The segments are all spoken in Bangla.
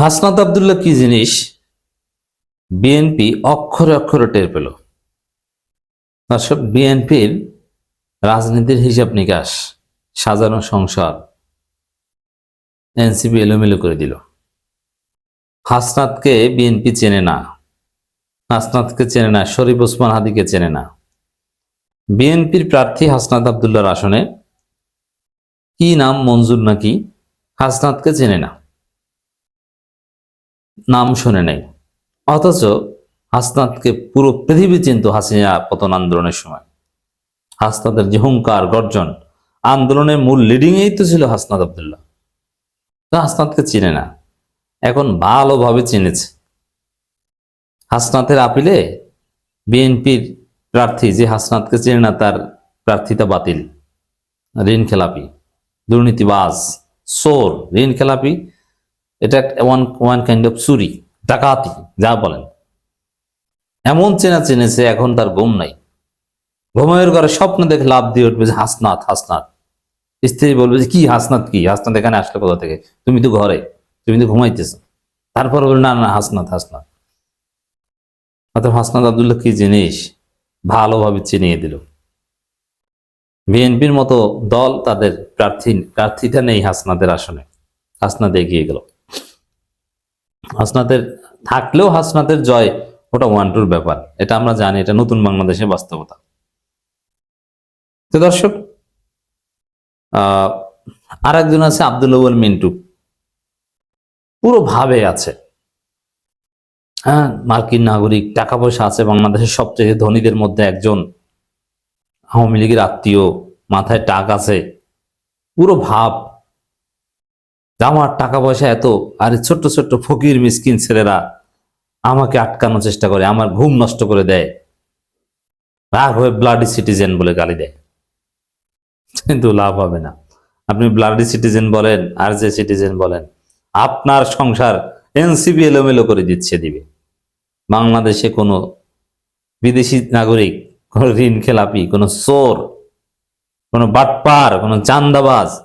হাসনাত আবদুল্লাহ কি জিনিস? বিএনপি অক্ষরে অক্ষরে টের পেল। দর্শক বিএনপির রাজনীতির হিসাব নিকাশ, সাজানো সংসার এনসিপি এলোমেলো করে দিল। হাসনাতকে বিএনপি চেনে না। হাসনাতকে চেনে না, শরীফ ওসমান হাদিকে চেনে না। বিএনপির প্রার্থী হাসনাত আবদুল্লাহর আসনে কি নাম মঞ্জুর নাকি? হাসনাতকে চেনে না। নাম শুনে নেই। অথচ হাসনাতকে পুরো পৃথিবী চিন্ত হাসিনা পতন আন্দোলনের সময়। হাসনাতের যে গর্জন, আন্দোলনের মূল লিডিংয়েই তো ছিল হাসনাত আবদুল্লাহ। তো হাসনাতকে চিনে না। এখন ভালোভাবে চিনেছে। হাসনাতের আপিলে বিএনপির প্রার্থী, যে হাসনাতকে চেনে না, তার প্রার্থিতা বাতিল। ঋণ খেলাপি, দুর্নীতিবাজ সোর ঋণ খেলাপি এটা ওয়ান ওয়ান কাইন্ড অফ চুরি, ডাকাতি, যা বলেন। এমন চেনা চেনেছে, এখন তার ঘুম নাই। ঘুমের ঘরে স্বপ্ন দেখে লাভ দিয়ে উঠবে যে, হাসনাত হাসনাত। স্ত্রী বলবে যে, কি হাসনাত কি? হাসনাত এখানে আসলে কোথা থেকে? তুমি তো ঘরে, তুমি তো ঘুমাইতেছ। তারপর বলবে না না, হাসনাত হাসনাত। অর্থাৎ হাসনাত আবদুল্লাহ কি জিনিস? ভালোভাবে চিনিয়ে দিল। বিএনপির মতো দল তাদের প্রার্থী, প্রার্থীটা নেই হাসনাদের আসনে। হাসনাত এগিয়ে গেল। হাসনাতের, থাকলেও হাসনাতের জয় ওটা ওয়ান টুর ব্যাপার। এটা আমরা জানি, এটা নতুন বাংলাদেশের বাস্তবতা। তো দর্শক আর একজন আছে আব্দুল মিন্টু। পুরো ভাবে আছে। হ্যাঁ মার্কিন নাগরিক, টাকা পয়সা আছে, বাংলাদেশের সবচেয়ে ধনীদের মধ্যে একজন। আওয়ামী লীগের আত্মীয়, মাথায় টাক আছে। পুরো ভাব। আমার টাকা পয়সা এত, আর ছোট্ট ছোট্ট ফকির মিসকিন ছেলেরা আমাকে আটকানোর চেষ্টা করে, আমার ঘুম নষ্ট করে দেয়। রাগ হয়ে ব্লাডি সিটিজেন বলে গালি দেয়। কিন্তু লাভ হবে না। আপনি ব্লাডি সিটিজেন বলেন, আর যে সিটিজেন বলেন, আপনার সংসার এনসিবি এলোমেলো করে দিচ্ছে, দিবে। বাংলাদেশে কোনো বিদেশি নাগরিক, কোনো ঋণ খেলাপি, কোনো চোর, কোনো বাটপার, কোনো চান্দাবাজ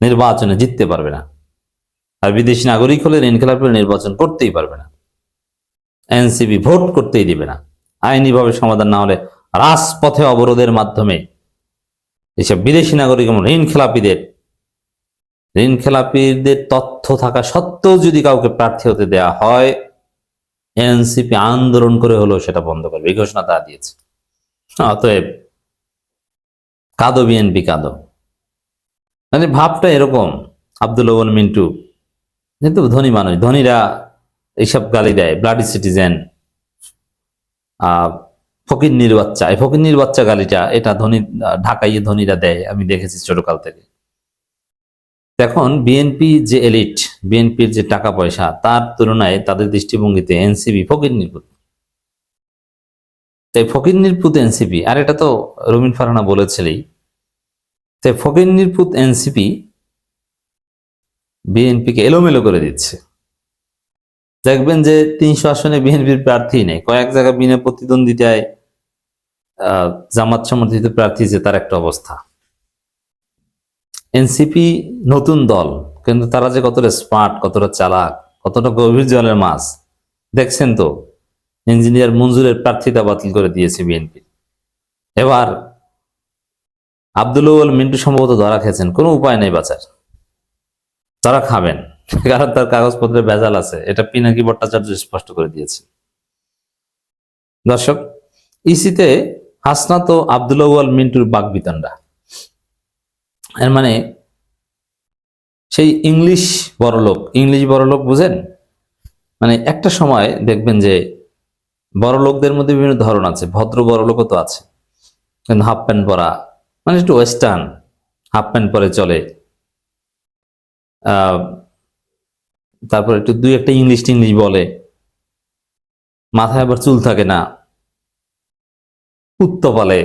নির্বাচনে জিততে পারবে না। আর বিদেশি নাগরিক হলে খেলাপি নির্বাচন করতেই পারবে না। এনসিবি ভোট করতেই দিবে না। আইনিভাবে সমাধান না হলে রাজপথে অবরোধের মাধ্যমে এসব বিদেশি নাগরিক এবং ঋণ খেলাপিদের ঋণ খেলাপিদের তথ্য থাকা সত্ত্বেও যদি কাউকে প্রার্থী হতে দেয়া হয়, এনসিপি আন্দোলন করে হলেও সেটা বন্ধ করবে। এই ঘোষণা তারা দিয়েছে। অতএব কাদো বিএনপি কাদো। মানে ভাবটা এরকম। আব্দুল মিন্টু কিন্তু ধনী মানুষ, ধনীরা এইসব গালি দেয় ব্লাডি সিটিজেন ফকির বাচ্চা এই ফকির বাচ্চা গালিটা এটা ধনী ঢাকাইয়ে ধনীরা দেয়, আমি দেখেছি ছোটকাল থেকে। এখন বিএনপি যে এলিট বিএনপির যে টাকা পয়সা, তার তুলনায় তাদের দৃষ্টিভঙ্গিতে এনসিবি ফকির নির্পুত তাই ফকির নির্পুত এনসিপি আর এটা তো রবিন ফারানা বলেছিলেই তাই ফকির নির্পুত এনসিপি বিএনপিকে এলোমেলো করে দিচ্ছে। দেখবেন যে তিনশো আসনে বিএনপির প্রার্থী নেই। কয়েক জায়গায় বিনা প্রতিদ্বন্দ্বিতায় জামাত সমর্থিত প্রার্থী যে তার একটা অবস্থা। এনসিপি নতুন দল, কিন্তু তারা যে কতটা স্মার্ট, কতটা চালাক, কতটা গভীর জলের মাছ, দেখছেন তো? ইঞ্জিনিয়ার মঞ্জুরের প্রার্থিতা বাতিল করে দিয়েছে বিএনপি। এবার আব্দুল মিন্টু সম্ভবত ধরা খেয়েছেন, কোনো উপায় নেই বাঁচার। তারা খাবেন। কারণ তার কাগজপত্রে ভেজাল আছে। এটা পিনাকি ভট্টাচার্য স্পষ্ট করে দিয়েছে। দর্শক, ইসিতে হাসনাত আব্দুল মিন্টুর বাগবিতণ্ডা এর মানে সেই ইংলিশ বড়লোক ইংলিশ বড়লোক বুঝেন? মানে একটা সময় দেখবেন যে বড় লোকদের মধ্যে বিভিন্ন ধরন আছে, ভদ্র বড় লোকও তো আছে। হাফ প্যান্ট পরা মানে একটু ওয়েস্টার্ন হাফ প্যান্ট পরে চলে। তারপর একটু দুই একটা ইংলিশ টিংলিশ বলে। মাথায় আবার চুল থাকে না। উত্তপালে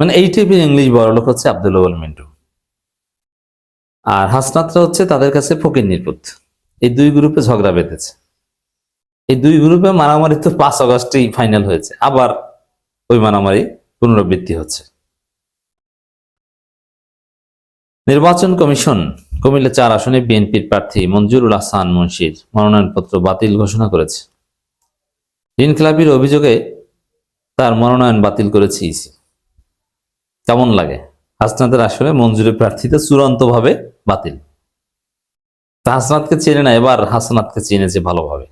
মানে এই টাইপের ইংলিশ বড় লোক হচ্ছে আব্দুল আউয়াল মিন্টু। আর হাসনাতরা হচ্ছে তাদের কাছে ফকির নির্পুত এই দুই গ্রুপে ঝগড়া বেঁধেছে। এই দুই গ্রুপে মারামারি তো পাঁচ আগস্টেই ফাইনাল হয়েছে। আবার ওই মারামারি পুনরাবৃত্তি হচ্ছে। নির্বাচন কমিশন কুমিল্লা চার আসনে বিএনপির প্রার্থী মঞ্জুরুল হাসান মুন্সির মনোনয়নপত্র বাতিল ঘোষণা করেছে। ঋণ খেলাপির অভিযোগে তার মনোনয়ন বাতিল করেছে ইসি। কেমন লাগে? হাসনাতের আসলে মঞ্জুরের প্রার্থীতে চূড়ান্তভাবে বাতিল। তা হাসনাতকে চেনে না, এবার হাসনাতকে চিনেছে ভালোভাবে।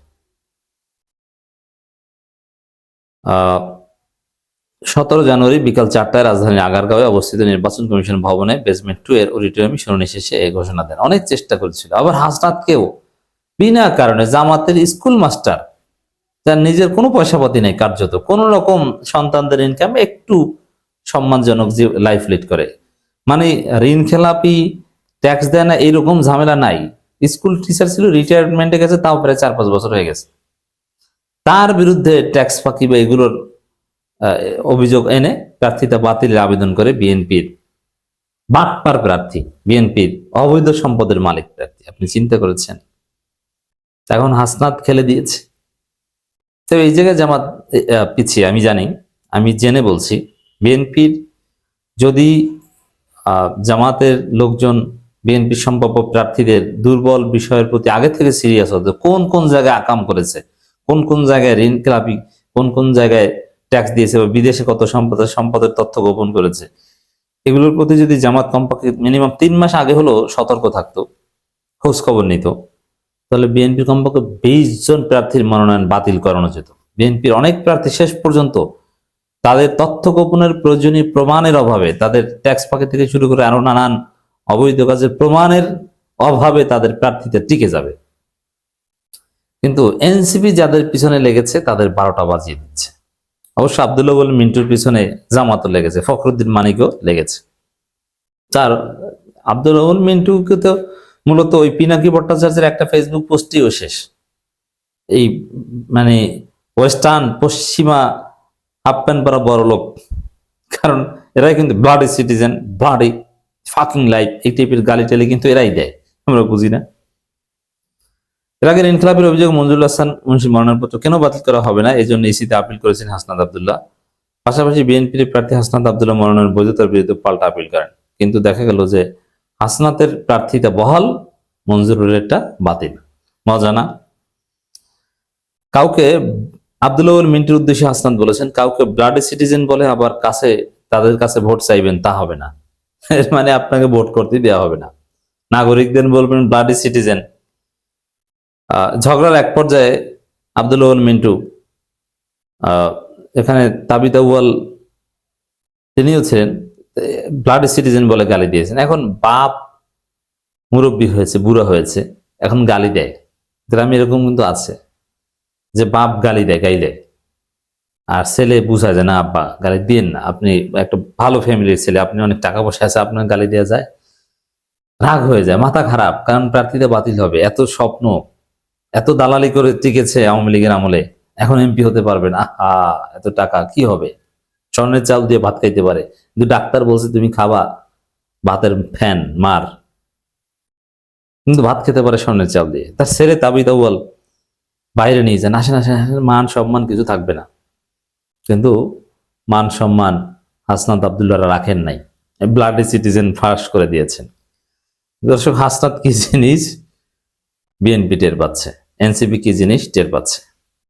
সতেরো জানুয়ারি বিকাল চারটায় রাজধানীর আগারগাঁওয়ে অবস্থিত নির্বাচন কমিশন ভবনে বেসমেন্ট টু এর অডিটোরিয়ামে শুনানি শেষে এই ঘোষণা দেন। অনেক চেষ্টা করেছিল। আবার হাসনাতকেও বিনা কারণে জামাতের স্কুল মাস্টার যার নিজের কোনো পয়সা পাতি নেই কার্যত, কোন রকম সন্তানদের ইনকাম একটু সম্মানজনক যে লাইফ লিড করে। মানে ঋণ খেলাপি ট্যাক্স দেয় না, এরকম ঝামেলা নাই। স্কুল টিচার ছিল রিটায়ারমেন্টে গেছে, তাও প্রায় চার পাঁচ বছর হয়ে গেছে। তার বিরুদ্ধে ট্যাক্স ফাঁকি বা এগুলোর অভিযোগ এনে প্রার্থিতা বাতিলের আবেদন করে বিএনপির বাটপার প্রার্থী, বিএনপির অবৈধ সম্পদের মালিক প্রার্থী। আপনি চিন্তা করেছেন? এখন হাসনাত খেলে দিয়েছে। তো এই জায়গায় জামাত পিছিয়ে, আমি জানি, আমি জেনে বলছি, বিএনপির যদি জামাতের লোকজন বিএনপির সম্ভাব্য প্রার্থীদের দুর্বল বিষয়ের প্রতি আগে থেকে সিরিয়াস হতো, কোন কোন জায়গায় আকাম করেছে, কোন কোন জায়গায় ঋণ খেলাপি, কোন কোন জায়গায় ট্যাক্স দিয়েছে বা বিদেশে কত সম্পদের সম্পদের তথ্য গোপন করেছে। এগুলোর প্রতি যদি জামাত কমপক্ষে মিনিমাম তিন মাস আগে হলো সতর্ক থাকতো, খোঁজ খবর নিত, তাহলে বিএনপির কমপক্ষে বিশ জন প্রার্থীর মনোনয়ন বাতিল করানো যেত। বিএনপির অনেক প্রার্থী শেষ পর্যন্ত তাদের তথ্য গোপনের প্রয়োজনীয় প্রমাণের অভাবে, তাদের ট্যাক্স পাকে থেকে শুরু করে আরও নানান অবৈধ কাজের প্রমাণের অভাবে তাদের প্রার্থীতে টিকে যাবে। কিন্তু এনসিপি যাদের পিছনে লেগেছে, তাদের বারোটা বাজিয়ে দিচ্ছে। অবশ্য আবদুল্লাহ বল মিন্টুর পিছনে জামাতও লেগেছে, ফখরুদ্দিন মানিকও লেগেছে। তার আব্দুল রহমান মিন্টুকে তো মূলত ওই পিনাকি ভট্টাচার্যের একটা ফেসবুক পোস্টটিও শেষ। এই মানে ওয়েস্টার্ন পশ্চিমা হাফ পরা বড় লোক। কারণ এরাই কিন্তু bloody citizen bloody fucking life এই টাইপের গালি টালি কিন্তু এরাই দেয়। আমরা বুঝি না। এর আগে ইনকলাবের অভিযোগ মঞ্জুর হাসান মুন্সি মনোনয়নপত্র কেন বাতিল করা হবে না? এই জন্য ইসিতে আপিল করেছেন হাসনাদ আবদুল্লাহ। পাশাপাশি বিএনপির প্রার্থী হাসনাত আবদুল্লাহ মনোনয়ন বৈধতার বিরুদ্ধে পাল্টা আপিল করেন। কিন্তু দেখা গেল যে হাসনাতের প্রার্থীতা বহাল মঞ্জুরুলেরটা বাতিল। মজা না কাউকে আব্দুল্লাহ মিন্টুর উদ্দেশ্যে হাসনাত বলেছেন, কাউকে ব্লাড সিটিজেন বলে আবার কাছে, তাদের কাছে ভোট চাইবেন, তা হবে না। মানে আপনাকে ভোট করতে দেওয়া হবে না। নাগরিকদের বলবেন ব্লাডি সিটিজেন। ঝগড়ার এক পর্যায়ে আব্দুল্লাহ মিন্টু আহ, এখানে তাবিতা ওয়াল তিনিও ছিলেন ব্লাড সিটিজেন বলে গালি দিয়েছেন। এখন বাপ মুরব্বী হয়েছে বুড়া হয়েছে এখন গালি দেয়। গ্রামে এরকম কিন্তু আছে যে বাপ গালি দেয় গাইলে আর ছেলে বুঝায় যে না আব্বা গালি দিন না। আপনি একটা ভালো ফ্যামিলির ছেলে আপনি অনেক টাকা পয়সা আছে আপনার গালি দেওয়া যায়। রাগ হয়ে যায় মাথা খারাপ কারণ প্রার্থীতে বাতিল হবে। এত স্বপ্ন এত দালালি করে টিকেছে আওয়ামী লীগের আমলে এখন এমপি হতে পারবে না। আহা এত টাকা কি হবে? স্বর্ণের চাল দিয়ে ভাত খাইতে পারে। কিন্তু ডাক্তার বলছে তুমি খাবা ভাতের ফ্যান মার। কিন্তু ভাত খেতে পারে স্বর্ণের চাল দিয়ে। তার ছেলে তাবিদ আউয়াল বাইরে নিয়ে যান আসেন আসেন আসেন, মান সম্মান কিছু থাকবে না। কিন্তু মান সম্মান হাসনাত আবদুল্লাহরা রাখেন নাই। ব্লাডি সিটিজেন ফাঁস করে দিয়েছেন। দর্শক হাসনাত কি জিনিস? বিএনপি টের পাচ্ছে। এনসিপি কি জিনিস টের পাচ্ছে।